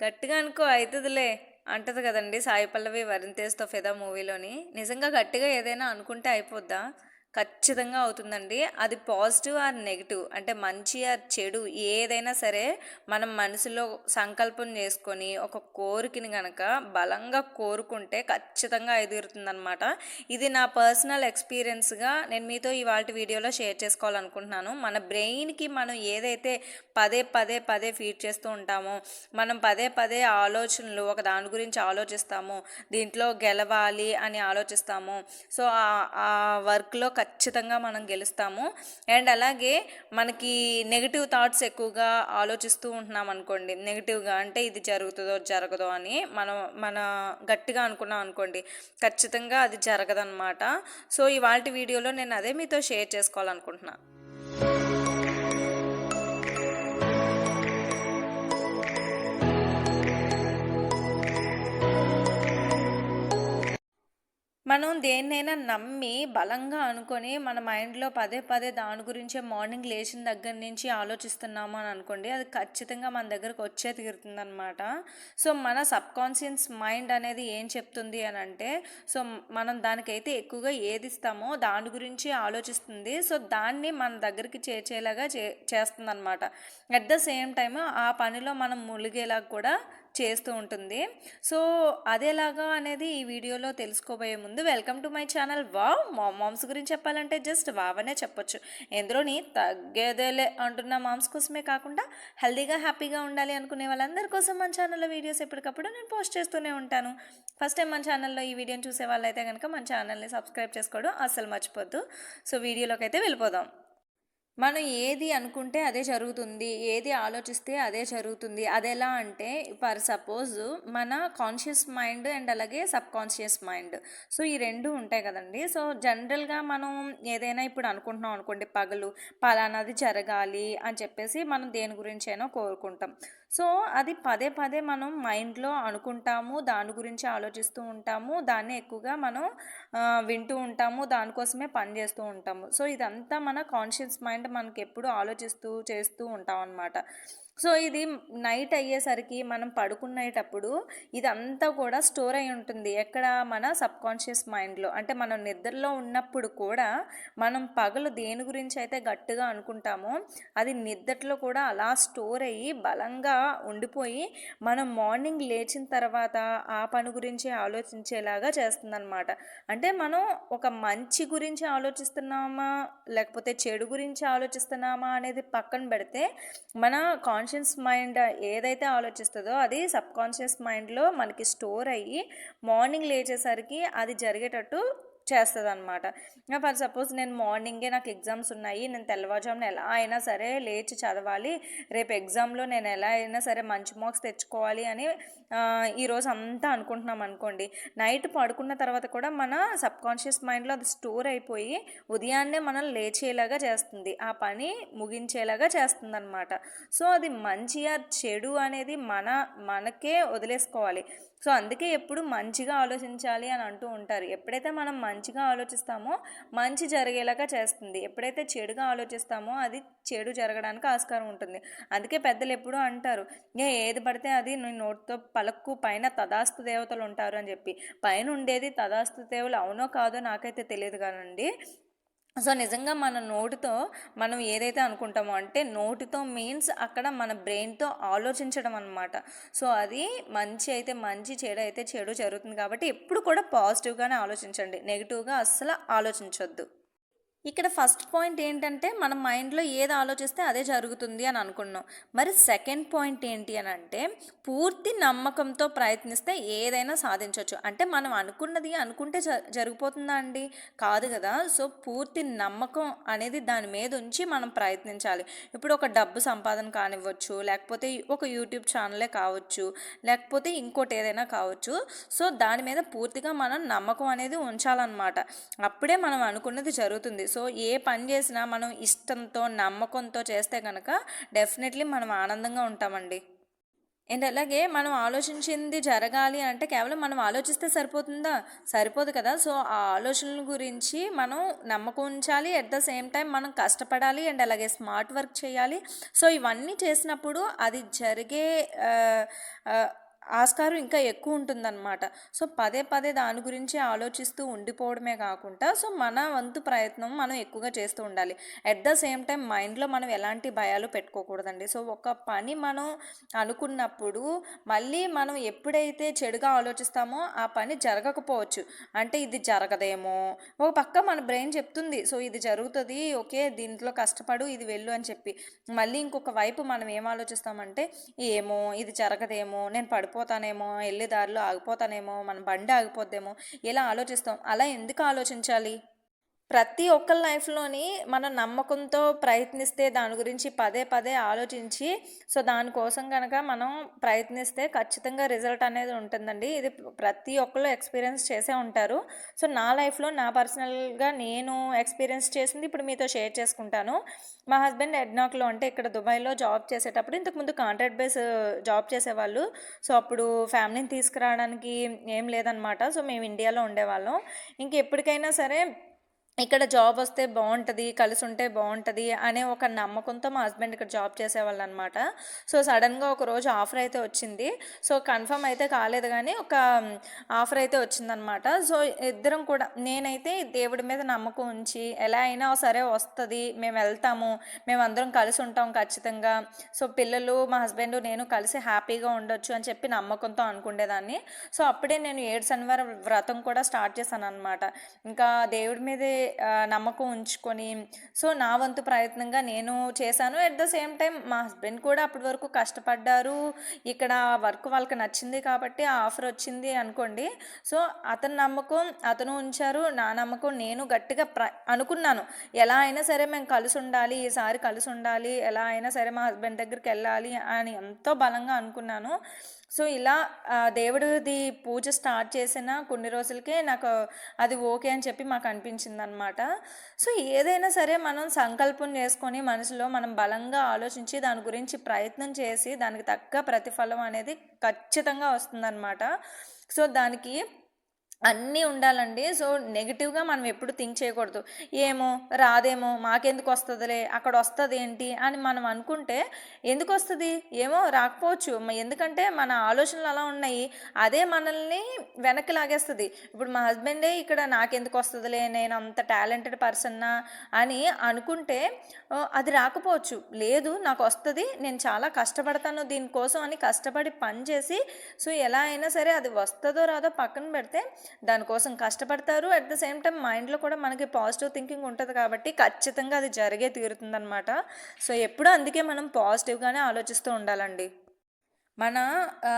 గట్టిగా అనుకో అవుతుందిలే అంటది కదండి సాయి పల్లవి వరుణ్ తేజ్తో ఫిదా మూవీలోని. నిజంగా గట్టిగా ఏదైనా అనుకుంటే అయిపోద్దా? ఖచ్చితంగా అవుతుందండి. అది పాజిటివ్ ఆర్ నెగిటివ్? అంటే మంచి ఆర్ చెడు? ఏదైనా సరే మనం మనసులో సంకల్పం చేసుకొని ఒక కోరికని గనక బలంగా కోరుకుంటే ఖచ్చితంగా ఎదురుతుందనమాట ఇది నా పర్సనల్ ఎక్స్పీరియన్స్గా నేను మీతో ఇవాళ వీడియోలో షేర్ చేసుకోవాలనుకుంటున్నాను. మన బ్రెయిన్కి మనం ఏదైతే పదే పదే పదే ఫీడ్ చేస్తూ ఉంటామో మనం పదే పదే ఆలోచనలు ఒక దాని గురించి ఆలోచిస్తాము దీంట్లో గెలవాలి అని ఆలోచిస్తాము. సో ఆ వర్క్లో ఖచ్చితంగా మనం గెలుస్తాము. అండ్ అలాగే మనకి నెగిటివ్ థాట్స్ ఎక్కువగా ఆలోచిస్తూ ఉంటున్నాం అనుకోండి. నెగిటివ్గా అంటే ఇది జరుగుతుందో జరగదో అని మనం మన గట్టిగా అనుకున్నాం అనుకోండి. ఖచ్చితంగా అది జరగదన్నమాట. సో ఇవాళ వీడియోలో నేను అదే మీతో షేర్ చేసుకోవాలనుకుంటున్నాను మనం దేన్నైనా నమ్మి బలంగా అనుకొని మన మైండ్లో పదే పదే దాని గురించే మార్నింగ్ లేచిన దగ్గర నుంచి ఆలోచిస్తున్నాము అని అనుకోండి అది ఖచ్చితంగా మన దగ్గరకు వచ్చే తీరుతుందనమాట సో మన సబ్ కాన్షియస్ మైండ్ అనేది ఏం చెప్తుంది అని అంటే సో మనం దానికైతే ఎక్కువగా ఏది ఇస్తామో దాని గురించి ఆలోచిస్తుంది. సో దాన్ని మన దగ్గరికి చేర్చేలాగా చే చేస్తుందన్నమాట. అట్ ద సేమ్ టైం ఆ పనిలో మనం ములిగేలాగా కూడా చేస్తూ ఉంటుంది. సో అదేలాగా అనేది ఈ వీడియోలో తెలుసుకోబోయే ముందు welcome to my channel. Wow! మా మామ్స్ గురించి చెప్పాలంటే జస్ట్ వావ్ అనే చెప్పొచ్చు. ఎందులోని తగ్గేదేలే అంటున్న మామ్స్ కోసమే కాకుండా హెల్దీగా హ్యాపీగా ఉండాలి అనుకునే వాళ్ళందరి కోసం మన ఛానల్లో వీడియోస్ ఎప్పటికప్పుడు నేను పోస్ట్ చేస్తూనే ఉంటాను. ఫస్ట్ టైం మన ఛానల్లో ఈ వీడియోని చూసే వాళ్ళైతే కనుక మన ఛానల్ని సబ్స్క్రైబ్ చేసుకోవడం అస్సలు మర్చిపోద్దు. సో వీడియోలోకి అయితే వెళ్ళిపోదాం. మనం ఏది అనుకుంటే అదే జరుగుతుంది ఏది ఆలోచిస్తే అదే జరుగుతుంది. అది ఎలా అంటే ఫర్ సపోజ్ మన కాన్షియస్ మైండ్ అండ్ అలాగే సబ్ కాన్షియస్ మైండ్. సో ఈ రెండు ఉంటాయి కదండి. సో జనరల్గా మనం ఏదైనా ఇప్పుడు అనుకుంటున్నాం అనుకోండి పగలు పలానాది జరగాలి అని చెప్పేసి మనం దేని గురించి అయినా కోరుకుంటాం. సో అది పదే పదే మనం మైండ్లో అనుకుంటాము దాని గురించి ఆలోచిస్తూ ఉంటాము దాన్ని ఎక్కువగా మనం వింటూ ఉంటాము దానికోసమే పని చేస్తూ ఉంటాము. సో ఇదంతా మన కాన్షియస్ మైండ్ మనకి ఎప్పుడు ఆలోచిస్తూ చేస్తూ ఉంటాం అనమాట సో ఇది నైట్ అయ్యేసరికి మనం పడుకునేటప్పుడు ఇదంతా కూడా స్టోర్ అయి ఉంటుంది. ఎక్కడ? మన సబ్ కాన్షియస్ మైండ్లో. అంటే మనం నిద్రలో ఉన్నప్పుడు కూడా మనం పగలు దేని గురించి అయితే గట్టిగా అనుకుంటామో అది నిద్రలో కూడా అలా స్టోర్ అయ్యి బలంగా ఉండిపోయి మనం మార్నింగ్ లేచిన తర్వాత ఆ పని గురించి ఆలోచించేలాగా చేస్తుందన్నమాట. అంటే మనం ఒక మంచి గురించి ఆలోచిస్తున్నామా? లేకపోతే చెడు గురించి ఆలోచిస్తున్నామా అనేది పక్కన పెడితే మన కాన్ కాన్షియస్ మైండ్ ఏదైతే ఆలోచిస్తుందో అది సబ్ కాన్షియస్ మైండ్లో మనకి స్టోర్ అయ్యి మార్నింగ్ లేచేసరికి అది జరిగేటట్టు చేస్తుంది అనమాట ఫర్ సపోజ్ నేను మార్నింగే నాకు ఎగ్జామ్స్ ఉన్నాయి నేను తెల్లవారుజామున ఎలా అయినా సరే లేచి చదవాలి రేపు ఎగ్జామ్లో నేను ఎలా అయినా సరే మంచి మార్క్స్ తెచ్చుకోవాలి అని ఈరోజు అంతా అనుకుంటున్నాం అనుకోండి. నైట్ పడుకున్న తర్వాత కూడా మన సబ్ కాన్షియస్ మైండ్లో అది స్టోర్ అయిపోయి ఉదయాన్నే మనం లేచేలాగా చేస్తుంది. ఆ పని ముగించేలాగా చేస్తుంది అనమాట సో అది మంచిగా చెడు అనేది మన మనకే వదిలేసుకోవాలి. సో అందుకే ఎప్పుడు మంచిగా ఆలోచించాలి అని అంటూ ఉంటారు. ఎప్పుడైతే మనం మంచిగా ఆలోచిస్తామో మంచి జరిగేలాగా చేస్తుంది. ఎప్పుడైతే చెడుగా ఆలోచిస్తామో అది చెడు జరగడానికి ఆస్కారం ఉంటుంది. అందుకే పెద్దలు ఎప్పుడూ అంటారు ఏ ఏది పడితే అది నీ నోటితో పలక్కు పైన తదాస్తు దేవతలు ఉంటారు అని చెప్పి. పైన ఉండేది తదాస్తు దేవులు అవునో కాదో నాకైతే తెలియదు కానండి. సో నిజంగా మన నోటితో మనం ఏదైతే అనుకుంటామో అంటే నోటితో మీన్స్ అక్కడ మన బ్రెయిన్తో ఆలోచించడం అనమాట సో అది మంచి అయితే మంచి చెడు అయితే చెడు జరుగుతుంది కాబట్టి ఎప్పుడు కూడా పాజిటివ్గానే ఆలోచించండి. నెగిటివ్గా అస్సలు ఆలోచించొద్దు. ఇక్కడ ఫస్ట్ పాయింట్ ఏంటంటే మన మైండ్లో ఏది ఆలోచిస్తే అదే జరుగుతుంది అని అనుకున్నాం. మరి సెకండ్ పాయింట్ ఏంటి అని అంటే పూర్తి నమ్మకంతో ప్రయత్నిస్తే ఏదైనా సాధించవచ్చు అంటే మనం అనుకున్నది అనుకుంటే జరిగిపోతుందా అండి? కాదు కదా. సో పూర్తి నమ్మకం అనేది దాని మీద ఉంచి మనం ప్రయత్నించాలి. ఇప్పుడు ఒక డబ్బు సంపాదన కానివ్వచ్చు లేకపోతే ఒక యూట్యూబ్ ఛానలే కావచ్చు లేకపోతే ఇంకోటి ఏదైనా కావచ్చు. సో దాని మీద పూర్తిగా మనం నమ్మకం అనేది ఉంచాలన్నమాట. అప్పుడే మనం అనుకున్నది జరుగుతుంది. సో ఏ పని చేసినా మనం ఇష్టంతో నమ్మకంతో చేస్తే కనుక డెఫినెట్లీ మనం ఆనందంగా ఉంటామండి. అండ్ అలాగే మనం ఆలోచించింది జరగాలి అంటే కేవలం మనం ఆలోచిస్తే సరిపోతుందా? సరిపోదు కదా. సో ఆ ఆలోచనల గురించి మనం నమ్మకం ఉంచాలి అట్ ద సేమ్ టైం మనం కష్టపడాలి అండ్ అలాగే స్మార్ట్ వర్క్ చేయాలి. సో ఇవన్నీ చేసినప్పుడు అది జరిగే ఆస్కారం ఇంకా ఎక్కువ ఉంటుందన్నమాట. సో పదే పదే దాని గురించి ఆలోచిస్తూ ఉండిపోవడమే కాకుండా సో మన వంతు ప్రయత్నం మనం ఎక్కువగా చేస్తూ ఉండాలి. అట్ ద సేమ్ టైం మైండ్లో మనం ఎలాంటి భయాలు పెట్టుకోకూడదండి. సో ఒక పని మనం అనుకున్నప్పుడు మళ్ళీ మనం ఎప్పుడైతే చెడుగా ఆలోచిస్తామో ఆ పని జరగకపోవచ్చు. అంటే ఇది జరగదేమో. ఒక పక్క మన బ్రెయిన్ చెప్తుంది సో ఇది జరుగుతుంది ఓకే దీంట్లో కష్టపడు ఇది వెళ్ళు అని చెప్పి. మళ్ళీ ఇంకొక వైపు మనం ఏం ఆలోచిస్తామంటే ఏమో ఇది జరగదేమో నేను పడిపోతానేమో వెళ్ళే దారిలో ఆగిపోతానేమో మన బండి ఆగిపోద్దేమో ఇలా ఆలోచిస్తాం? అలా ఎందుకు ఆలోచించాలి? ప్రతి ఒక్కరి లైఫ్లోని మనం నమ్మకంతో ప్రయత్నిస్తే దాని గురించి పదే పదే ఆలోచించి సో దానికోసం కనుక మనం ప్రయత్నిస్తే ఖచ్చితంగా రిజల్ట్ అనేది ఉంటుందండి. ఇది ప్రతి ఒక్కరు ఎక్స్పీరియన్స్ చేసే ఉంటారు. సో నా లైఫ్లో నా పర్సనల్గా నేను ఎక్స్పీరియన్స్ చేసింది ఇప్పుడు మీతో షేర్ చేసుకుంటాను. మా హస్బెండ్ ఎడ్నాక్లో అంటే ఇక్కడ దుబాయ్లో జాబ్ చేసేటప్పుడు ఇంతకుముందు కాంట్రాక్ట్ బేస్ జాబ్ చేసేవాళ్ళు. సో అప్పుడు ఫ్యామిలీని తీసుకురావడానికి ఏం లేదనమాట. సో మేము ఇండియాలో ఉండేవాళ్ళం. ఇంక ఎప్పటికైనా సరే ఇక్కడ జాబ్ వస్తే బాగుంటుంది కలిసి ఉంటే బాగుంటుంది అనే ఒక నమ్మకంతో మా హస్బెండ్ ఇక్కడ జాబ్ చేసేవాళ్ళు అనమాట సో సడన్గా ఒక రోజు ఆఫర్ అయితే వచ్చింది. సో కన్ఫర్మ్ అయితే కాలేదు కానీ ఒక ఆఫర్ అయితే వచ్చిందనమాట. సో ఇద్దరం కూడా నేనైతే దేవుడి మీద నమ్మకం ఉంచి ఎలా అయినా సరే వస్తుంది మేము వెళ్తాము మేము అందరం కలిసి ఉంటాం ఖచ్చితంగా. సో పిల్లలు మా హస్బెండ్ నేను కలిసి హ్యాపీగా ఉండొచ్చు అని చెప్పి నమ్మకంతో అనుకునేదాన్ని సో అప్పుడే నేను ఏడు శనివారం వ్రతం కూడా స్టార్ట్ చేశాను అనమాట ఇంకా దేవుడి మీదే నమ్మకం ఉంచుకొని సో నా వంతు ప్రయత్నంగా నేను చేశాను. అట్ ద సేమ్ టైం మా హస్బెండ్ కూడా అప్పటి వరకు కష్టపడ్డారు. ఇక్కడ వర్క్ వాళ్ళకి నచ్చింది కాబట్టి ఆ ఆఫర్ వచ్చింది అనుకోండి. సో అతని నమ్మకం అతను ఉంచారు. నా నమ్మకం నేను గట్టిగా ప్ర అనుకున్నాను. ఎలా అయినా సరే మేము కలిసి ఉండాలి ఈసారి కలిసి ఉండాలి ఎలా అయినా సరే మా హస్బెండ్ దగ్గరికి వెళ్ళాలి అని ఎంతో బలంగా అనుకున్నాను. సో ఇలా దేవుడిది పూజ స్టార్ట్ చేసిన కొన్ని రోజులకే నాకు అది ఓకే అని చెప్పి మాకు అనిపించింది అనమాట సో ఏదైనా సరే మనం సంకల్పం చేసుకొని మనసులో మనం బలంగా ఆలోచించి దాని గురించి ప్రయత్నం చేసి దానికి తగ్గ ప్రతిఫలం అనేది ఖచ్చితంగా వస్తుందన్నమాట. సో దానికి అన్నీ ఉండాలండి. సో నెగిటివ్గా మనం ఎప్పుడు థింక్ చేయకూడదు. ఏమో రాదేమో మాకెందుకు వస్తుందిలే అక్కడ వస్తుంది ఏంటి అని మనం అనుకుంటే ఎందుకు వస్తుంది? ఏమో రాకపోవచ్చు. ఎందుకంటే మన ఆలోచనలు అలా ఉన్నాయి. అదే మనల్ని వెనక్కి లాగేస్తుంది. ఇప్పుడు మా హస్బెండే ఇక్కడ నాకెందుకు వస్తుందిలే నేను అంత టాలెంటెడ్ పర్సన్నా అని అనుకుంటే అది రాకపోవచ్చు. లేదు నాకు వస్తుంది నేను చాలా కష్టపడతాను దీనికోసం అని కష్టపడి పని చేసి సో ఎలా అయినా సరే అది వస్తుందో రాదో పక్కన పెడితే దానికోసం కష్టపడతారు. అట్ ద సేమ్ టైం మైండ్లో కూడా మనకి పాజిటివ్ థింకింగ్ ఉంటుంది కాబట్టి ఖచ్చితంగా అది జరిగే తీరుతుందనమాట సో ఎప్పుడూ అందుకే మనం పాజిటివ్గానే ఆలోచిస్తూ ఉండాలండి. మన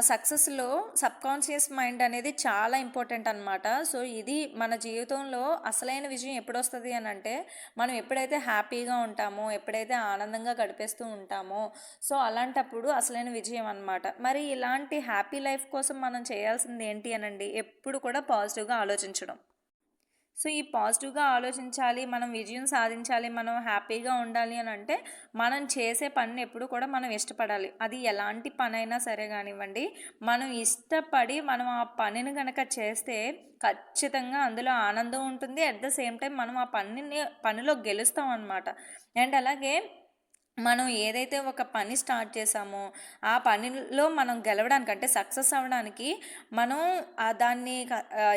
సక్సెస్లో సబ్కాన్షియస్ మైండ్ అనేది చాలా ఇంపార్టెంట్ అనమాట సో ఇది మన జీవితంలో అసలైన విజయం ఎప్పుడు వస్తుంది అని అంటే మనం ఎప్పుడైతే హ్యాపీగా ఉంటామో ఎప్పుడైతే ఆనందంగా గడిపేస్తూ ఉంటామో సో అలాంటప్పుడు అసలైన విజయం అనమాట మరి ఇలాంటి హ్యాపీ లైఫ్ కోసం మనం చేయాల్సింది ఏంటి అనండి? ఎప్పుడు కూడా పాజిటివ్గా ఆలోచించడం. సో ఈ పాజిటివ్గా ఆలోచించాలి మనం విజయం సాధించాలి మనం హ్యాపీగా ఉండాలి అని అంటే మనం చేసే పనిని ఎప్పుడు కూడా మనం ఇష్టపడాలి. అది ఎలాంటి పని అయినా సరే కానివ్వండి మనం ఇష్టపడి మనం ఆ పనిని కనుక చేస్తే ఖచ్చితంగా అందులో ఆనందం ఉంటుంది. అట్ ద సేమ్ టైం మనం ఆ పనిని పనిలో గెలుస్తాం అనమాట అండ్ అలాగే మనం ఏదైతే ఒక పని స్టార్ట్ చేసామో ఆ పనిలో మనం గెలవడానికి అంటే సక్సెస్ అవ్వడానికి మనం ఆ దాన్ని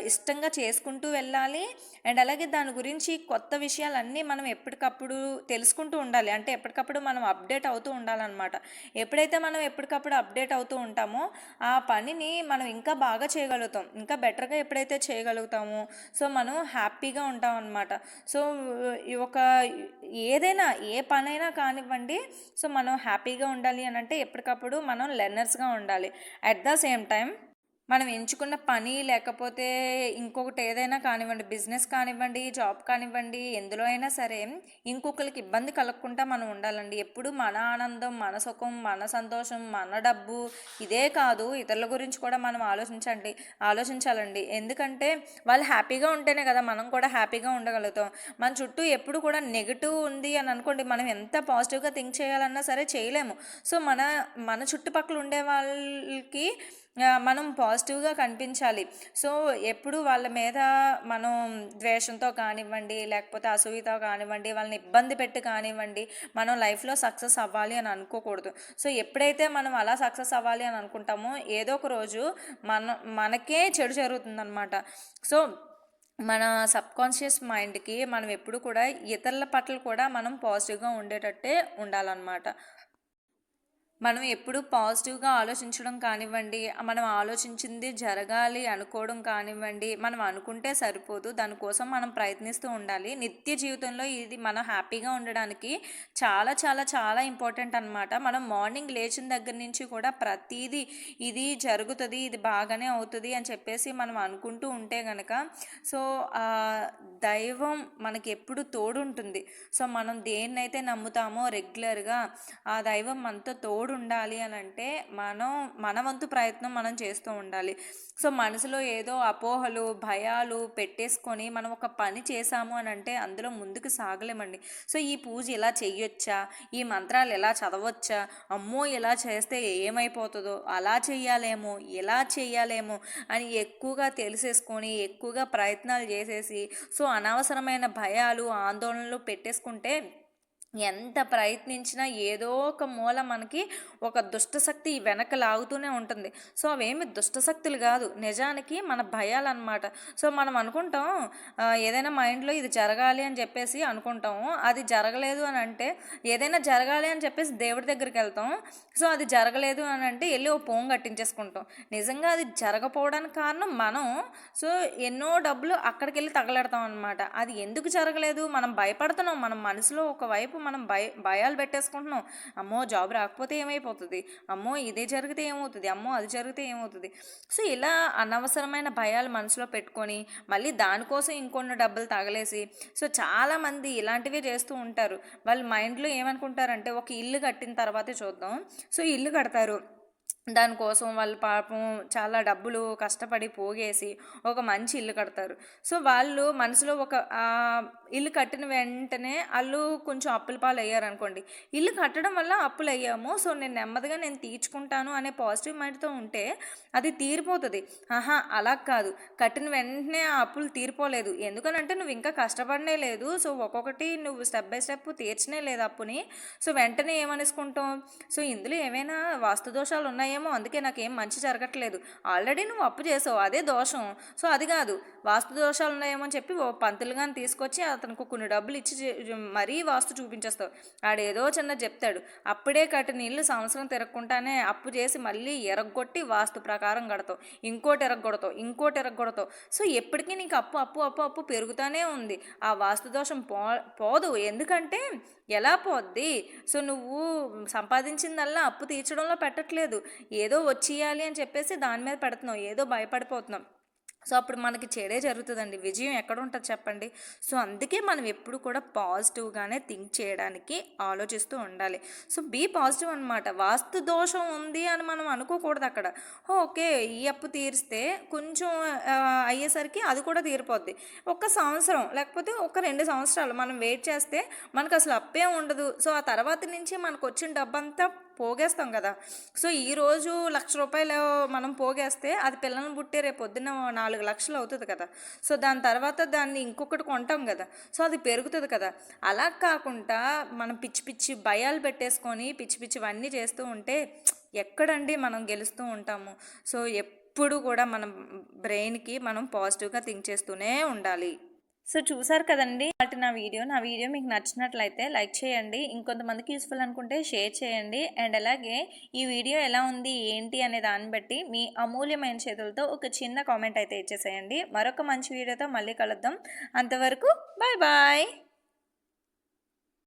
ఇష్టంగా చేసుకుంటూ వెళ్ళాలి. అండ్ అలాగే దాని గురించి కొత్త విషయాలన్నీ మనం ఎప్పటికప్పుడు తెలుసుకుంటూ ఉండాలి. అంటే ఎప్పటికప్పుడు మనం అప్డేట్ అవుతూ ఉండాలన్నమాట. ఎప్పుడైతే మనం ఎప్పటికప్పుడు అప్డేట్ అవుతూ ఉంటామో ఆ పనిని మనం ఇంకా బాగా చేయగలుగుతాం. ఇంకా బెటర్గా ఎప్పుడైతే చేయగలుగుతామో సో మనం హ్యాపీగా ఉంటాం అనమాట సో ఈ ఒక ఏదైనా ఏ పనైనా కానివ్వండి సో మనం హ్యాపీగా ఉండాలి అని అంటే ఎప్పటికప్పుడు మనం లెర్నర్స్గా ఉండాలి. అట్ ద సేమ్ టైం మనం ఎంచుకున్న పని లేకపోతే ఇంకొకటి ఏదైనా కానివ్వండి బిజినెస్ కానివ్వండి జాబ్ కానివ్వండి ఎందులో అయినా సరే ఇంకొకరికి ఇబ్బంది కలగకుండా మనం ఉండాలండి. ఎప్పుడు మన ఆనందం మన సుఖం మన సంతోషం మన డబ్బు ఇదే కాదు. ఇతరుల గురించి కూడా మనం ఆలోచించండి ఆలోచించాలండి. ఎందుకంటే వాళ్ళు హ్యాపీగా ఉంటేనే కదా మనం కూడా హ్యాపీగా ఉండగలుగుతాం. మన చుట్టూ ఎప్పుడు కూడా నెగిటివ్ ఉంది అని అనుకోండి మనం ఎంత పాజిటివ్గా థింక్ చేయాలన్నా సరే చేయలేము. సో మన మన చుట్టుపక్కల ఉండే వాళ్ళకి మనం పాజిటివ్గా కనిపించాలి. సో ఎప్పుడు వాళ్ళ మీద మనం ద్వేషంతో కానివ్వండి లేకపోతే అసూయతో కానివ్వండి వాళ్ళని ఇబ్బంది పెట్టి కానివ్వండి మనం లైఫ్లో సక్సెస్ అవ్వాలి అని అనుకోకూడదు. సో ఎప్పుడైతే మనం అలా సక్సెస్ అవ్వాలి అని అనుకుంటామో ఏదో ఒక రోజు మన మనకే చెడు జరుగుతుందన్నమాట. సో మన సబ్కాన్షియస్ మైండ్కి మనం ఎప్పుడు కూడా ఇతరుల పట్ల కూడా మనం పాజిటివ్గా ఉండేటట్టే ఉండాలన్నమాట. మనం ఎప్పుడు పాజిటివ్గా ఆలోచించడం కానివ్వండి మనం ఆలోచించింది జరగాలి అనుకోవడం కానివ్వండి మనం అనుకుంటే సరిపోదు దానికోసం మనం ప్రయత్నిస్తూ ఉండాలి. నిత్య జీవితంలో ఇది మనం హ్యాపీగా ఉండడానికి చాలా చాలా చాలా ఇంపార్టెంట్ అనమాట మనం మార్నింగ్ లేచిన దగ్గర నుంచి కూడా ప్రతిదీ ఇది జరుగుతుంది ఇది బాగానే అవుతుంది అని చెప్పేసి మనం అనుకుంటూ ఉంటే కనుక సో ఆ దైవం మనకి ఎప్పుడు తోడు ఉంటుంది సో మనం దేన్నైతే నమ్ముతామో రెగ్యులర్గా ఆ దైవం మనతో తోడు ఉండాలి అని అంటే మనం మన వంతు ప్రయత్నం మనం చేస్తూ ఉండాలి. సో మనసులో ఏదో అపోహలు భయాలు పెట్టేసుకొని మనం ఒక పని చేసాము అని అంటే అందులో ముందుకు సాగలేమండి. సో ఈ పూజ ఇలా చెయ్యొచ్చా? ఈ మంత్రాలు ఎలా చదవచ్చా? అమ్మో ఇలా చేస్తే ఏమైపోతుందో? అలా చెయ్యాలేమో? ఎలా చెయ్యాలేమో? అని ఎక్కువగా తెలిసేసుకొని ఎక్కువగా ప్రయత్నాలు చేసేసి సో అనవసరమైన భయాలు ఆందోళనలు పెట్టేసుకుంటే ఎంత ప్రయత్నించినా ఏదో ఒక మూల మనకి ఒక దుష్టశక్తి వెనక లాగుతూనే ఉంటుంది. సో అవేమి దుష్టశక్తులు కాదు. నిజానికి మన భయాలు అనమాట సో మనం అనుకుంటాం ఏదైనా మైండ్లో ఇది జరగాలి అని చెప్పేసి అనుకుంటాము అది జరగలేదు అని అంటే ఏదైనా జరగాలి అని చెప్పేసి దేవుడి దగ్గరికి వెళ్తాం. సో అది జరగలేదు అని అంటే వెళ్ళి ఓ పోం కట్టించేసుకుంటాం. నిజంగా అది జరగపోవడానికి కారణం మనం. సో ఎన్నో డబ్బులు అక్కడికి వెళ్ళి తగలెడతాం అనమాట అది ఎందుకు జరగలేదు? మనం భయపడుతున్నాం. మన మనసులో ఒకవైపు మనం భయ భయాలు పెట్టేసుకుంటున్నాం. అమ్మో జాబ్ రాకపోతే ఏమైపోతుంది? అమ్మో ఇదే జరిగితే ఏమవుతుంది? అమ్మో అది జరిగితే ఏమవుతుంది? సో ఇలా అనవసరమైన భయాలు మనసులో పెట్టుకొని మళ్ళీ దానికోసం ఇంకొన్ని డబ్బులు తగలేసి సో చాలామంది ఇలాంటివే చేస్తూ ఉంటారు. వాళ్ళ మైండ్లో ఏమనుకుంటారంటే ఒక ఇల్లు కట్టిన తర్వాతే చూద్దాం. సో ఇల్లు కడతారు. దానికోసం వాళ్ళు పాపం చాలా డబ్బులు కష్టపడి పోగేసి ఒక మంచి ఇల్లు కడతారు. సో వాళ్ళు మనసులో ఒక ఇల్లు కట్టిన వెంటనే వాళ్ళు కొంచెం అప్పుల పాలు అయ్యారు అనుకోండి ఇల్లు కట్టడం వల్ల అప్పులు అయ్యాము సో నేను నెమ్మదిగా నేను తీర్చుకుంటాను అనే పాజిటివ్ మైండ్తో ఉంటే అది తీరిపోతుంది. ఆహా అలా కాదు. కట్టిన వెంటనే ఆ అప్పులు తీరిపోలేదు. ఎందుకనంటే నువ్వు ఇంకా కష్టపడనే లేదు. సో ఒక్కొక్కటి నువ్వు స్టెప్ బై స్టెప్ తీర్చనే లేదు అప్పుని. సో వెంటనే ఏమనుకుంటాం సో ఇందులో ఏమైనా వాస్తు దోషాలు ఏమో అందుకే నాకేం మంచి జరగట్లేదు. ఆల్రెడీ నువ్వు అప్పు చేసావు అదే దోషం. సో అది కాదు. వాస్తు దోషాలు ఉన్నాయేమో అని చెప్పి ఓ పంతులు కానీ తీసుకొచ్చి అతనికి కొన్ని డబ్బులు ఇచ్చి మరీ వాస్తు చూపించేస్తావు. ఆడేదో చిన్న చెప్తాడు. అప్పుడే కట్టిన ఇల్లు సంవత్సరం తిరగకుండానే అప్పు చేసి మళ్ళీ ఎరగొట్టి వాస్తు ప్రకారం కడతావు. ఇంకోటి ఎరగొడతావు ఇంకోటి ఎరగొడతావు. సో ఎప్పటికీ నీకు అప్పు అప్పు అప్పు అప్పు పెరుగుతూనే ఉంది. ఆ వాస్తు దోషం పో పోదు. ఎందుకంటే ఎలా పోద్ది? సో నువ్వు సంపాదించిందల్లా అప్పు తీర్చడంలో పెట్టట్లేదు. ఏదో వచ్చేయాలి అని చెప్పేసి దాని మీద పెడుతున్నాం ఏదో భయపడిపోతున్నాం. సో అప్పుడు మనకి చెడే జరుగుతుందండి. విజయం ఎక్కడ ఉంటుంది చెప్పండి? సో అందుకే మనం ఎప్పుడు కూడా పాజిటివ్గానే థింక్ చేయడానికి ఆలోచిస్తూ ఉండాలి. సో బీ పాజిటివ్ అనమాట వాస్తు దోషం ఉంది అని మనం అనుకోకూడదు అక్కడ. ఓకే ఈ అప్పు తీరిస్తే కొంచెం అయ్యేసరికి అది కూడా తీరిపోద్ది. ఒక సంవత్సరం లేకపోతే ఒక రెండు సంవత్సరాలు మనం వెయిట్ చేస్తే మనకు అసలు అప్పే ఉండదు. సో ఆ తర్వాత నుంచి మనకు వచ్చిన డబ్బంతా పోగేస్తాం కదా. సో ఈరోజు లక్ష రూపాయలు మనం పోగేస్తే అది పిల్లల్ని పుట్టే రేపు పొద్దున్న నాలుగు లక్షలు అవుతుంది కదా. సో దాని తర్వాత దాన్ని ఇంకొకటి కొంటాం కదా. సో అది పెరుగుతుంది కదా. అలా కాకుండా మనం పిచ్చి పిచ్చి భయాలు పెట్టేసుకొని పిచ్చి పిచ్చివన్నీ చేస్తూ ఉంటే ఎక్కడండి మనం గెలుస్తూ ఉంటాము. సో ఎప్పుడు కూడా మనం బ్రెయిన్కి మనం పాజిటివ్గా థింక్ చేస్తూనే ఉండాలి. సో చూసారు కదండి వాటి నా వీడియో. నా వీడియో మీకు నచ్చినట్లయితే లైక్ చేయండి ఇంకొంతమందికి యూస్ఫుల్ అనుకుంటే షేర్ చేయండి. అండ్ అలాగే ఈ వీడియో ఎలా ఉంది ఏంటి అనే దాన్ని బట్టి మీ అమూల్యమైన చేతులతో ఒక చిన్న కామెంట్ అయితే ఇచ్చేసేయండి. మరొక మంచి వీడియోతో మళ్ళీ కలుద్దాం. అంతవరకు బాయ్ బాయ్.